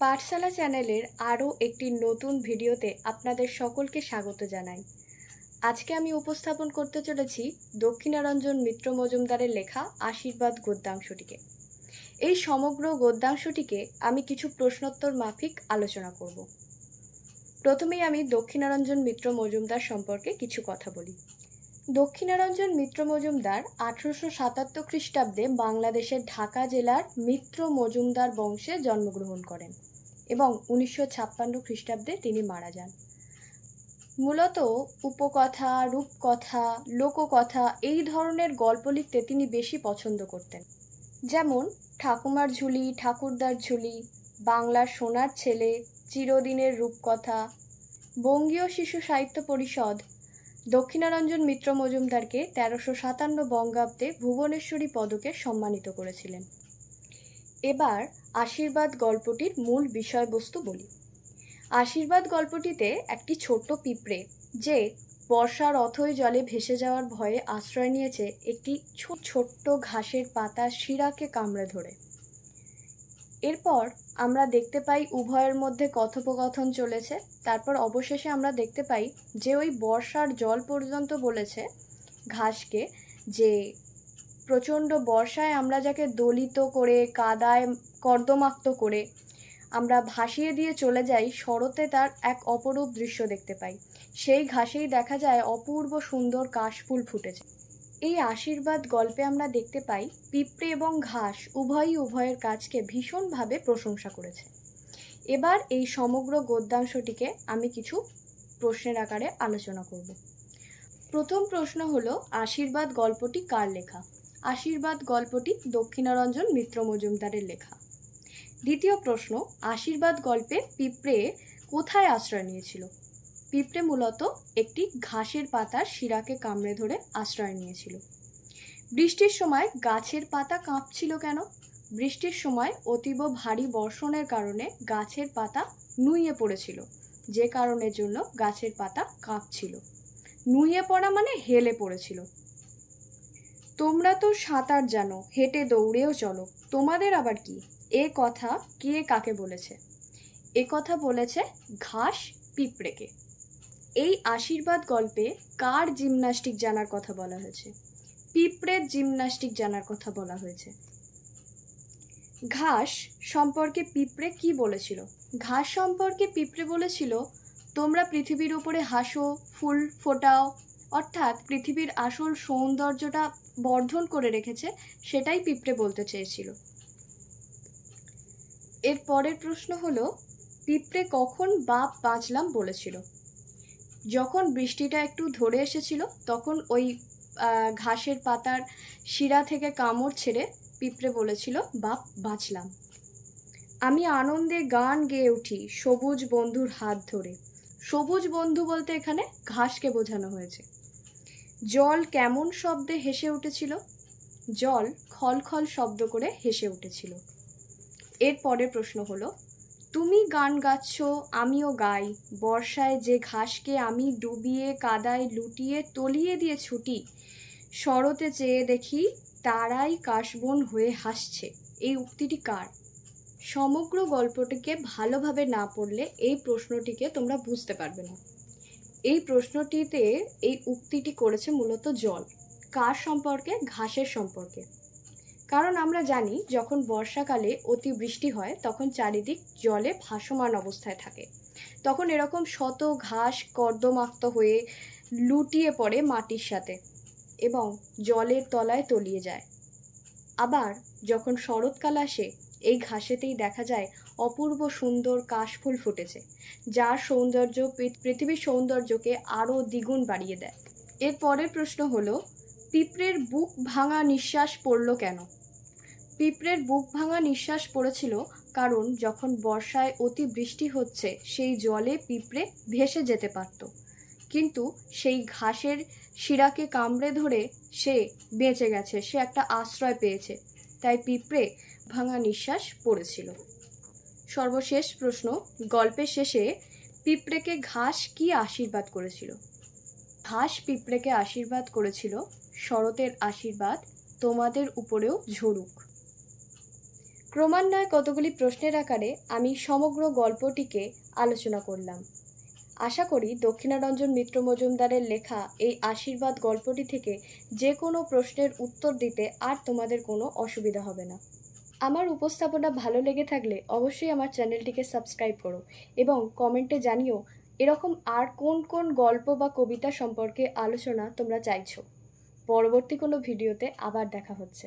পাঠশালা চ্যানেলের আরও একটি নতুন ভিডিওতে আপনাদের সকলকে স্বাগত জানাই। আজকে আমি উপস্থাপন করতে চলেছি দক্ষিণারঞ্জন মিত্র মজুমদারের লেখা আশীর্বাদ গদ্যাংশটিকে। এই সমগ্র গদ্যাংশটিকে আমি কিছু প্রশ্নোত্তর মাফিক আলোচনা করব। প্রথমেই আমি দক্ষিণারঞ্জন মিত্র মজুমদার সম্পর্কে কিছু কথা বলি। দক্ষিণারঞ্জন মিত্র মজুমদার আঠারোশো সাতাত্তর খ্রিস্টাব্দে বাংলাদেশের ঢাকা জেলার মিত্র মজুমদার বংশে জন্মগ্রহণ করেন এবং উনিশশো ছাপ্পান্ন খ্রিস্টাব্দে তিনি মারা যান। মূলত উপকথা, রূপকথা, লোককথা এই ধরনের গল্প লিখতে তিনি বেশি পছন্দ করতেন। যেমন ঠাকুমার ঝুলি, ঠাকুরদার ঝুলি, বাংলার সোনার ছেলে, চিরদিনের রূপকথা, বঙ্গীয় শিশু সাহিত্য পরিষদ দক্ষিণারঞ্জন মিত্র মজুমদারকে তেরোশো সাতান্ন বঙ্গাব্দে ভুবনেশ্বরী পদকে সম্মানিত করেছিলেন। এবার আশীর্বাদ গল্পটির মূল বিষয়বস্তু বলি। আশীর্বাদ গল্পটিতে একটি ছোট্ট পিঁপড়ে যে বর্ষার অথই জলে ভেসে যাওয়ার ভয়ে আশ্রয় নিয়েছে, একটি ছোট্ট ঘাসের পাতা শিরাকে কামড়ে ধরে। এরপর আমরা দেখতে পাই উভয়ের মধ্যে কথোপকথন চলেছে। তারপর অবশেষে আমরা দেখতে পাই যে ওই বর্ষার জল পর্যন্ত বলেছে ঘাসকে যে প্রচণ্ড বর্ষায় আমরা যাকে দলিত করে, কাদায় কর্দমাক্ত করে আমরা ভাসিয়ে দিয়ে চলে যাই শরতে তার এক অপরূপ দৃশ্য দেখতে পাই। সেই ঘাসেই দেখা যায় অপূর্ব সুন্দর কাশফুল ফুটেছে। এই আশীর্বাদ গল্পে আমরা দেখতে পাই, পিঁপড়ে এবং ঘাস উভয়ই উভয়ের কাজকে ভীষণভাবে প্রশংসা করেছে। এবার এই সমগ্র গদ্যাংশটিকে আমি কিছু প্রশ্নের আকারে আলোচনা করব। প্রথম প্রশ্ন হলো, আশীর্বাদ গল্পটি কার লেখা? আশীর্বাদ গল্পটি দক্ষিণারঞ্জন মিত্র মজুমদারের লেখা। দ্বিতীয় প্রশ্ন, আশীর্বাদ গল্পে পিঁপড়ে কোথায় আশ্রয় নিয়েছিল? পিঁপড়ে মূলত একটি ঘাসের পাতার শিরাকে কামড়ে ধরে আশ্রয় নিয়েছিল। বৃষ্টির সময় গাছের পাতা কাঁপছিল কেন? বৃষ্টির সময় অতীব ভারী বর্ষণের কারণে গাছের পাতা নুইয়ে পড়েছিল, যে কারণের জন্য গাছের পাতা কাঁপছিল। নুইয়ে পড়া মানে হেলে পড়েছিল। তোমরা তো সাঁতার জানো, হেঁটে দৌড়েও চলো, তোমাদের আবার কি? এ কথা কে কাকে বলেছে? এ কথা বলেছে ঘাস পিঁপড়েকে। এই আশীর্বাদ গল্পে কার জিমনাস্টিক জানার কথা বলা হয়েছে? পিঁপড়ের জিমনাস্টিক জানার কথা বলা হয়েছে। ঘাস সম্পর্কে পিঁপড়ে কি বলেছিল? ঘাস সম্পর্কে পিঁপড়ে বলেছিল, তোমরা পৃথিবীর উপরে হাসো, ফুল ফোটাও, অর্থাৎ পৃথিবীর আসল সৌন্দর্যটা বর্ধন করে রেখেছে, সেটাই পিঁপড়ে বলতে চেয়েছিল। এর পরের প্রশ্ন হলো, পিঁপড়ে কখন বাপ বাঁচলাম? বলেছিল। যখন বৃষ্টিটা একটু ধরে এসেছিল, তখন ওই ঘাসের পাতার শিরা থেকে কামড় ছেড়ে পিঁপড়ে বলেছিল, বাপ, বাঁচলাম। আমি আনন্দে গান গেয়ে উঠি সবুজ বন্ধুর হাত ধরে। সবুজ বন্ধু বলতে এখানে ঘাসকে বোঝানো হয়েছে। জল কেমন শব্দে হেসে উঠেছিল? জল খলখল শব্দ করে হেসে উঠেছিল। এর পরের প্রশ্ন হলো তুমি গান গাচ্ছ, আমিও গাই। বর্ষায় যে ঘাসকে আমি ডুবিয়ে, কাদায় লুটিয়ে, তলিয়ে দিয়ে ছুটি, শরতে চেয়ে দেখি তারাই কাশবন হয়ে হাসছে। এই উক্তিটি কার? সমগ্র গল্পটিকে ভালোভাবে না পড়লে এই প্রশ্নটিকে তোমরা বুঝতে পারবে না। এই প্রশ্নটিতে এই উক্তিটি করেছে মূলত জল, কার সম্পর্কে? ঘাসের সম্পর্কে। কারণ আমরা জানি, যখন বর্ষাকালে অতিবৃষ্টি হয়, তখন চারিদিক জলে ভাসমান অবস্থায় থাকে। তখন এরকম শত ঘাস কর্দমাক্ত হয়ে লুটিয়ে পড়ে মাটির সাথে এবং জলের তলায় তলিয়ে যায়। আবার যখন শরৎকাল আসে, এই ঘাসেতেই দেখা যায় অপূর্ব সুন্দর কাশফুল ফুটেছে, যার সৌন্দর্য পৃথিবীর সৌন্দর্যকে আরও দ্বিগুণ বাড়িয়ে দেয়। এর পরের প্রশ্ন হলো পিঁপড়ের বুক ভাঙা নিঃশ্বাস পড়ল কেন? পিঁপড়ের বুক ভাঙা নিঃশ্বাস পড়েছিল কারণ যখন বর্ষায় অতি বৃষ্টি হচ্ছে, সেই জলে পিঁপড়ে ভেসে যেতে পারত। কিন্তু সেই ঘাসের শিরাকে কামড়ে ধরে সে বেঁচে গেছে, সে একটা আশ্রয় পেয়েছে, তাই পিঁপড়ে ভাঙা নিঃশ্বাস পড়েছিল। সর্বশেষ প্রশ্ন, গল্পের শেষে পিঁপড়েকে ঘাস কি আশীর্বাদ করেছিল? ঘাস পিঁপড়েকে আশীর্বাদ করেছিল শরতের আশীর্বাদ তোমাদের উপরেও ঝরুক। ক্রমান্বয়ে কতগুলি প্রশ্নের আকারে আমি সমগ্র গল্পটিকে আলোচনা করলাম। আশা করি দক্ষিণারঞ্জন মিত্র মজুমদারের লেখা এই আশীর্বাদ গল্পটি থেকে যে কোনো প্রশ্নের উত্তর দিতে আর তোমাদের কোনো অসুবিধা হবে না। আমার উপস্থাপনা ভালো লেগে থাকলে অবশ্যই আমার চ্যানেলটিকে সাবস্ক্রাইব করো এবং কমেন্টে জানিও এরকম আর কোন কোন গল্প বা কবিতা সম্পর্কে আলোচনা তোমরা চাইছো। পরবর্তী কোনো ভিডিওতে আবার দেখা হচ্ছে।